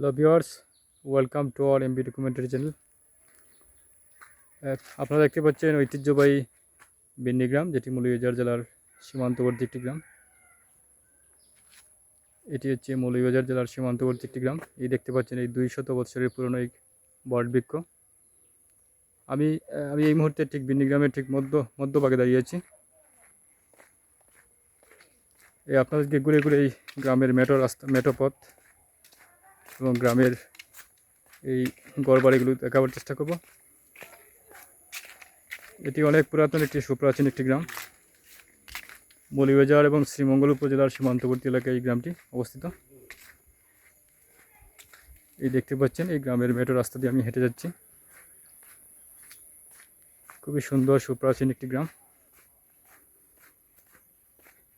Hello viewers welcome to our MB documentary channel আপনারা দেখতে পাচ্ছেন ঐতিহ্যবাহী বিন্নি গ্রাম, যেটি মৌলভীবাজার জেলার সীমান্তবর্তী একটি গ্রাম। এটি হচ্ছে মৌলভীবাজার জেলার সীমান্তবর্তী একটি গ্রাম। এই দেখতে পাচ্ছেন এই দুই শত বৎসরের পুরনো এই বটবৃক্ষ আমি আমি এই মুহূর্তে ঠিক বিন্নি গ্রামের ঠিক মধ্য, মধ্যভাগে দাঁড়িয়ে আছি। এই আপনাদেরকে ঘুরে ঘুরে এই গ্রামের মেটো রাস্তা, মেটো পথ এবং গ্রামের এই গড়বাড়িগুলো দেখাবার চেষ্টা করব। এটি অনেক পুরাতন, একটি সুপ্রাচীন একটি গ্রাম। মৌলিবাজার এবং শ্রীমঙ্গল উপজেলার সীমান্তবর্তী এলাকায় এই গ্রামটি অবস্থিত। এই দেখতে পাচ্ছেন, এই গ্রামের মেটো রাস্তা দিয়ে আমি হেঁটে যাচ্ছি। খুবই সুন্দর, সুপ্রাচীন একটি গ্রাম।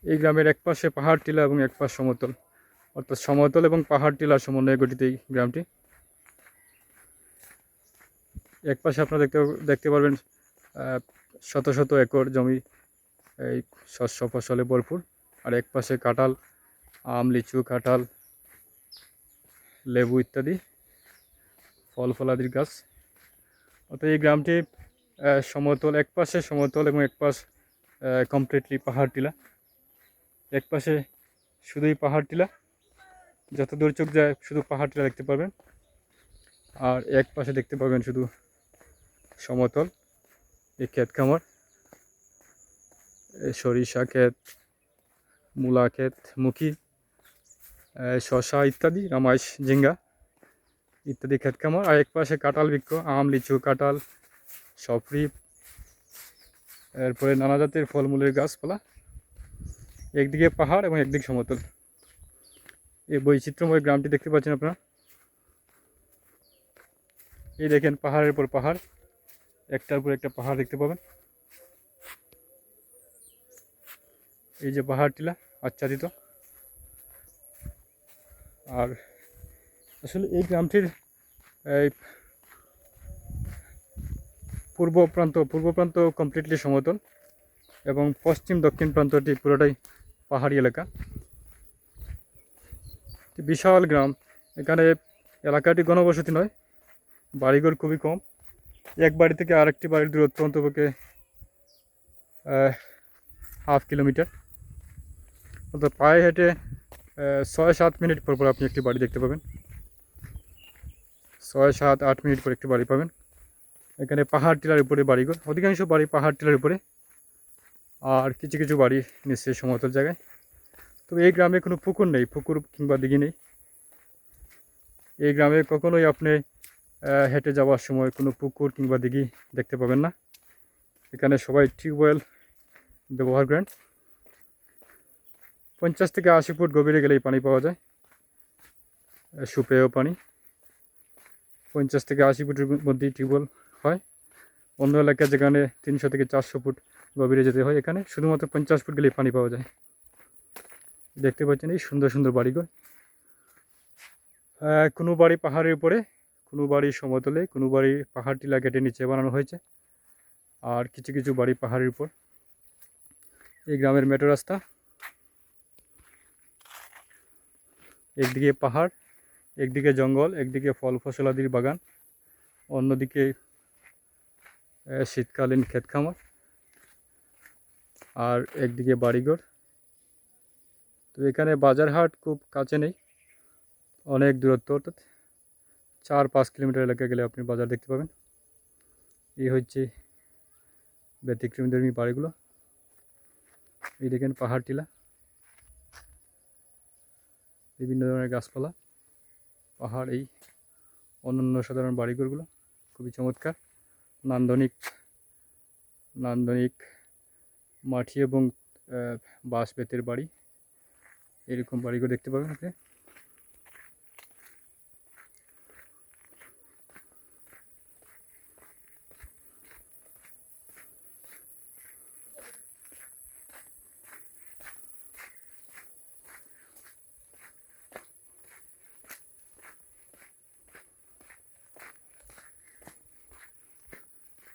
এই গ্রামের এক পাশে পাহাড়, টিলা এবং এক পাশ সমতল। অর্থাৎ সমতল এবং পাহাড় টিলার সমন্বয়ে গঠিত এই গ্রামটি। এক পাশে আপনারা দেখতে দেখতে পারবেন শত শত একর জমি, এই শস্য ফসলে ভরপুর। আর এক পাশে কাঁঠাল, আম, লিচু, কাঁঠাল, লেবু ইত্যাদি, ফল ফলাদির গাছ। অর্থাৎ এই গ্রামটি সমতল, এক পাশে সমতল এবং এক পাশ কমপ্লিটলি পাহাড় টিলা। এক পাশে শুধুই পাহাড় টিলা যত দূর চোখ যায়, শুধু পাহাড়টা দেখতে পাবেন আর এক পাশে দেখতে পাবেন শুধু সমতল, এই ক্ষেত খামার সরিষা ক্ষেত, মূলা ক্ষেত, মুখী শশা ইত্যাদি, রামাইশ, ঝিঙ্গা ইত্যাদি ক্ষেত খামার। আর এক পাশে কাঁঠাল বৃক্ষ, আম, লিচু, কাঁঠাল, সফরি, এরপরে নানা জাতের ফলমূলের গাছপালা। একদিকে পাহাড় এবং একদিকে সমতল। এই বৈচিত্র্যময় গ্রামটি দেখতে পাচ্ছেন আপনারা। এই দেখেন পাহাড়ের পর পাহাড়, একটার পর একটা পাহাড় দেখতে পাবেন। এই যে পাহাড়টিলা আচ্ছাদিত। আর আসলে এই গ্রামটির, এই পূর্ব প্রান্ত পূর্ব প্রান্ত কমপ্লিটলি সমতল এবং পশ্চিম দক্ষিণ প্রান্তটি পুরোটাই পাহাড়ি এলাকা। বিশাল গ্রাম। এখানে এলাকাটি ঘনবসতি নয়, বাড়িঘর খুবই কম। এক বাড়ি থেকে আরেকটি বাড়ির দূরত্ব অন্তপক্ষে হাফ কিলোমিটার। অর্থাৎ পায়ে হেঁটে ছয় সাত মিনিট পর পর আপনি একটি বাড়ি দেখতে পাবেন। ছয় সাত আট মিনিট পর একটি বাড়ি পাবেন। এখানে পাহাড় টিলার উপরে বাড়িঘর। অধিকাংশ বাড়ি পাহাড় টিলার উপরে। আর কিছু কিছু বাড়ি নিশ্চয়ই সমতল জায়গায়। তবে এই গ্রামে কোনো পুকুর নেই, পুকুর কিংবা দিঘি নেই। এই গ্রামে কখনোই আপনি হেঁটে যাওয়ার সময় কোনো পুকুর কিংবা দিঘি দেখতে পাবেন না। এখানে সবাই টিউবওয়েল ব্যবহার করেন। পঞ্চাশ থেকে আশি ফুট গভীরে গেলেই পানি পাওয়া যায় সুপেয় পানি। পঞ্চাশ থেকে আশি ফুটের মধ্যেই টিউবওয়েল হয়। অন্য এলাকায় যেখানে তিনশো থেকে চারশো ফুট গভীরে যেতে হয়, এখানে শুধুমাত্র পঞ্চাশ ফুট গেলেই পানি পাওয়া যায়। দেখতে পাচ্ছেন এই সুন্দর সুন্দর বাড়িঘর। কোনো বাড়ি পাহাড়ের উপরে, কোনো বাড়ি সমতলে, কোনো বাড়ি পাহাড় টিলা কেটে নিচে বানানো হয়েছে। আর কিছু কিছু বাড়ি পাহাড়ের উপর। এই গ্রামের মেট্রো রাস্তা। একদিকে পাহাড়, একদিকে জঙ্গল, একদিকে ফল ফসলাদির বাগান, অন্যদিকে শীতকালীন ক্ষেত খামার আর একদিকে বাড়িঘর। তো এখানে বাজার হাট খুব কাছে নেই, অনেক দূরত্ব অর্থাৎ চার পাঁচ কিলোমিটার এলাকা গেলে আপনি বাজার দেখতে পাবেন। এই হচ্ছে ব্যতিক্রমধর্মী বাড়িগুলো। এই দেখেন পাহাড় টিলা, বিভিন্ন ধরনের গাছপালা, পাহাড় এই অন্যান্য সাধারণ বাড়িঘরগুলো, খুবই চমৎকার, নান্দনিক নান্দনিক মাটি এবং বাঁশ বেতের বাড়ি। এরকম বাড়ি বাড়িঘর দেখতে পাবেন আপনি।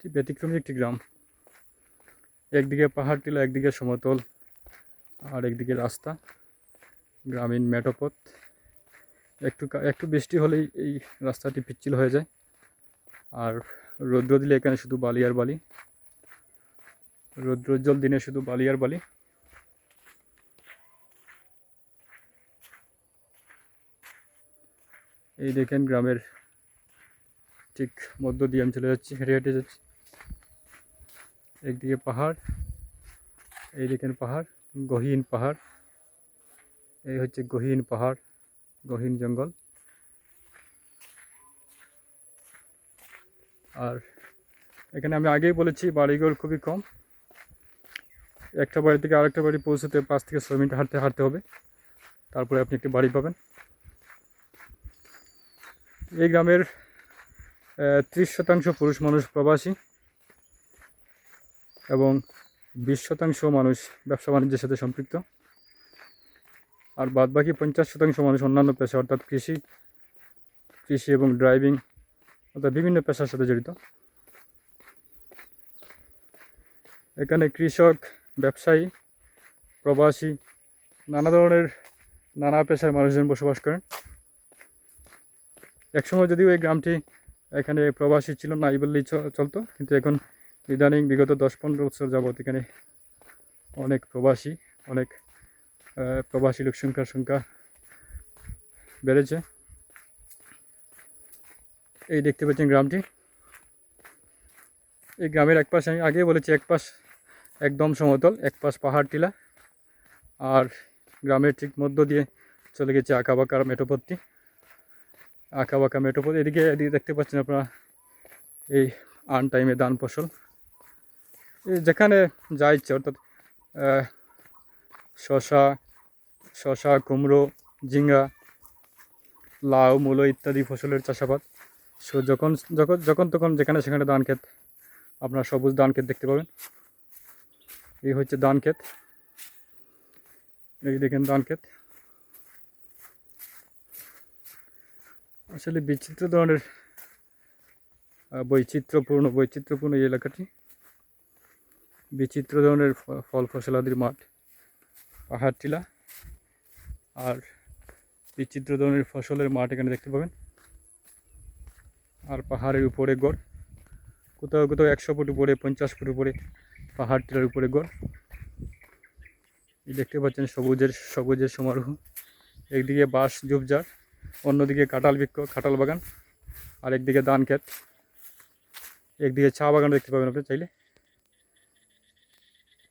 ব্যতিক্রমী একটি গ্রাম। একদিকে পাহাড় টিলা, একদিকে সমতল, আর একদিকে রাস্তা। গ্রামীণ মেঠোপথ একটু একটু বৃষ্টি হলেই এই রাস্তাটি পিচ্ছিল হয়ে যায়। আর রৌদ্র দিলে এখানে শুধু বালি আর বালি। রৌদ্রোজ্জ্বল দিনে শুধু বালি আর বালি। এই দেখেন গ্রামের ঠিক মধ্য দিয়ে আমি চলে যাচ্ছি, হেঁটে হেঁটে যাচ্ছি। একদিকে পাহাড়, এই দেখেন পাহাড়, গহীন পাহাড়। এই হচ্ছে গহীন পাহাড়, গহীন জঙ্গল। আর এখানে আমি আগেই বলেছি, বাড়িঘর খুবই কম। একটা বাড়ি থেকে আরেকটা বাড়ি পৌঁছতে পাঁচ থেকে ছয় মিনিট হাঁটতে হাঁটতে হবে। তারপরে আপনি একটি বাড়ি পাবেন। এই গ্রামের ত্রিশ শতাংশ পুরুষ মানুষ প্রবাসী এবং বিশ শতাংশ মানুষ ব্যবসা বাণিজ্যের সাথে সম্পৃক্ত। আর বাদ বাকি পঞ্চাশ শতাংশ মানুষ অন্যান্য পেশা, অর্থাৎ কৃষি কৃষি এবং ড্রাইভিং, অর্থাৎ বিভিন্ন পেশার সাথে জড়িত। এখানে কৃষক, ব্যবসায়ী, প্রবাসী, নানা ধরনের নানা পেশার মানুষজন বসবাস করেন। একসময় যদিও এই গ্রামটি এখানে প্রবাসী ছিল না, এই বললেই চলতো, কিন্তু এখন ইদানিং বিগত দশ পনেরো বছর যাবত এখানে অনেক প্রবাসী, অনেক প্রবাসী লোক সংখ্যার সংখ্যা বেড়েছে। এই দেখতে পাচ্ছেন গ্রামটি। এই গ্রামের এক পাশ আমি আগেই বলেছি, এক পাশ একদম সমতল, এক পাশ পাহাড় টিলা, আর গ্রামের ঠিক মধ্য দিয়ে চলে গেছে আঁকাবাঁকার মেটোপথটি আঁকাবাঁকা মেটোপথ এদিকে এদিকে দেখতে পাচ্ছেন আপনারা এই আন টাইমে ধান ফসল। যেখানে যা ইচ্ছে, অর্থাৎ শশা শশা কুমড়ো ঝিঙ্গা লাউ, মূলো ইত্যাদি ফসলের চাষাবাদ। সো যখন যখন যখন তখন যেখানে সেখানে ধান ক্ষেত, আপনার সবুজ ধান ক্ষেত দেখতে পাবেন। এই হচ্ছে ধান ক্ষেত। এই দেখেন ধান ক্ষেত। আসলে বিচিত্র ধরনের বৈচিত্র্যপূর্ণ বৈচিত্র্যপূর্ণ এই এলাকাটি। বিচিত্র ধরনের ফল ফসলাদির মাঠ, পাহাড় টিলা। আর বিচিত্র ধরনের ফসলের মাঠ এখানে দেখতে পাবেন। আর পাহাড়ের উপরে গড়। কোথাও কোথাও একশো ফুট উপরে, পঞ্চাশ ফুট উপরে পাহাড় টিলার উপরে গড়। দেখতে পাচ্ছেন সবুজের সবুজের সমারোহ। একদিকে বাঁশ, ঝোপঝাড়, অন্যদিকে কাঁঠাল বৃক্ষ, কাঁঠাল বাগান, আর একদিকে ধান ক্ষেত। একদিকে চা বাগান দেখতে পাবেন আপনি চাইলে।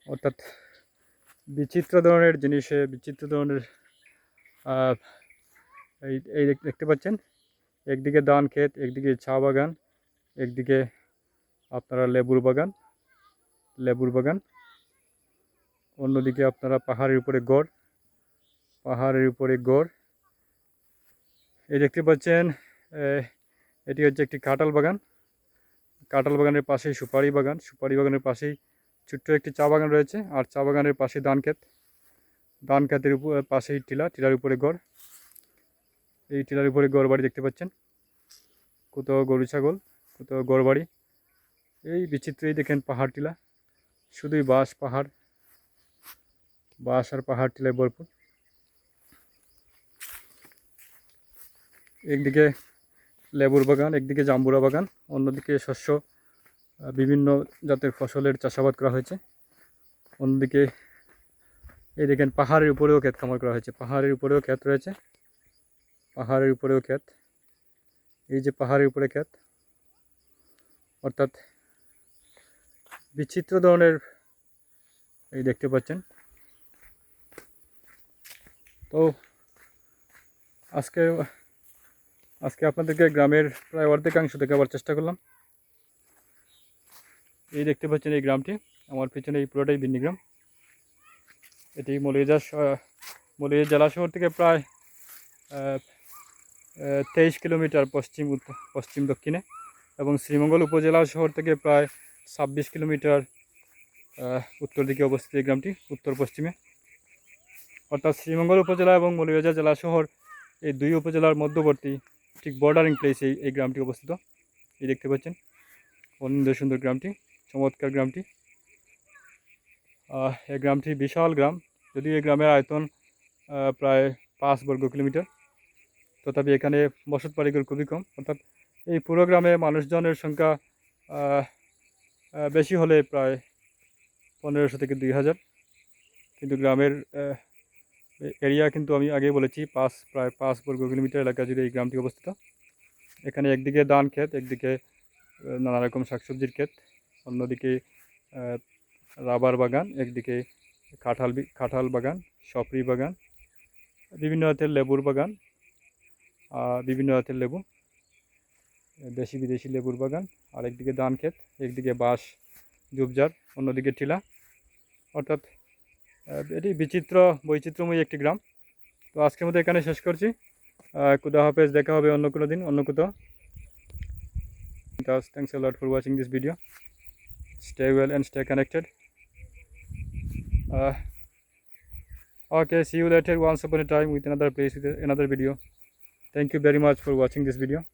অর্থাৎ বিচিত্র ধরনের জিনিসে, বিচিত্র ধরনের এই এই দেখতে পাচ্ছেন? একদিকে ধান ক্ষেত, একদিকে চা বাগান, একদিকে আপনারা লেবুর বাগান লেবুর বাগান। অন্যদিকে আপনারা পাহাড়ের উপরে গড়, পাহাড়ের উপরে গড়। এই দেখতে পাচ্ছেন এটি হচ্ছে একটি কাঁঠাল বাগান। কাঁঠাল বাগানের পাশেই সুপারি বাগান, সুপারি বাগানের পাশেই ছোট্ট একটি চা বাগান রয়েছে। আর চা বাগানের পাশে ধান ক্ষেত। ধান ক্ষেতের উপর পাশেই টিলা, টিলার উপরে গড়। এই টিলার উপরে গড় বাড়ি দেখতে পাচ্ছেন। কোথাও গরু, ছাগল, কোথাও গড় বাড়ি। এই বিচিত্রই দেখেন পাহাড় টিলা। শুধুই বাঁশ, পাহাড়। বাঁশ আর পাহাড় টিলায় ভরপুর। একদিকে লেবুর বাগান, একদিকে জাম্বুরা বাগান, অন্যদিকে শস্য বিভিন্ন জাতের ফসলের চাষাবাদ করা হয়েছে। অন্যদিকে এই দেখেন, পাহাড়ের উপরেও ক্ষেত খামার করা হয়েছে। পাহাড়ের উপরেও ক্ষেত রয়েছে। পাহাড়ের উপরেও ক্ষেত। এই যে পাহাড়ের উপরে ক্ষেত, অর্থাৎ বিচিত্র ধরনের, এই দেখতে পাচ্ছেন। তো আজকে আজকে আপনাদেরকে গ্রামের প্রায় অর্ধেকাংশ দেখাবার চেষ্টা করলাম। এই দেখতে পাচ্ছেন এই গ্রামটি। আমার পিছনে এই পুরোটাই বিন্নি গ্রাম এটি মলিয়াজা মলিয়া জেলা শহর থেকে প্রায় তেইশ কিলোমিটার পশ্চিম পশ্চিম দক্ষিণে এবং শ্রীমঙ্গল উপজেলা শহর থেকে প্রায় ছাব্বিশ কিলোমিটার উত্তর দিকে অবস্থিত এই গ্রামটি উত্তর পশ্চিমে। অর্থাৎ শ্রীমঙ্গল উপজেলা এবং মলিয়াজা জেলা শহর এই দুই উপজেলার মধ্যবর্তী ঠিক বর্ডারিং প্লেসে এই এই গ্রামটি অবস্থিত। এই দেখতে পাচ্ছেন। অনিন্দ সুন্দর গ্রামটি, চমৎকার গ্রামটি। এই গ্রামটি বিশাল গ্রাম। যদিও এই গ্রামের আয়তন প্রায় পাঁচ বর্গ কিলোমিটার, তথাপি এখানে বসত বাড়িঘর খুবই কম। অর্থাৎ এই পুরো গ্রামে মানুষজনের সংখ্যা বেশি হলে প্রায় পনেরোশো থেকে দুই হাজার। কিন্তু গ্রামের এরিয়া কিন্তু আমি আগে বলেছি, পাঁচ, প্রায় পাঁচ বর্গ কিলোমিটার এলাকা জুড়ে এই গ্রামটি অবস্থিত। এখানে একদিকে ধান ক্ষেত, একদিকে নানা রকম শাকসবজির ক্ষেত, অন্যদিকে রাবার বাগান, একদিকে কাঁঠাল কাঁঠাল বাগান, সপরি বাগান, বিভিন্ন জাতের লেবুর বাগান বিভিন্ন জাতের লেবু, দেশি বিদেশি লেবুর বাগান, আর একদিকে ধান ক্ষেত, একদিকে বাঁশ, ঝুপঝাড়, অন্যদিকে টিলা। অর্থাৎ এটি বিচিত্র, বৈচিত্র্যময় একটি গ্রাম। তো আজকের মতো এখানে শেষ করছি। খুদা হাফেজ, দেখা হবে অন্য কোনো দিন, অন্য কোথাও। Thanks a lot for watching this video. Stay well and stay connected. Uh, okay see you later. Once upon a time with another place with another video. Thank you very much for watching this video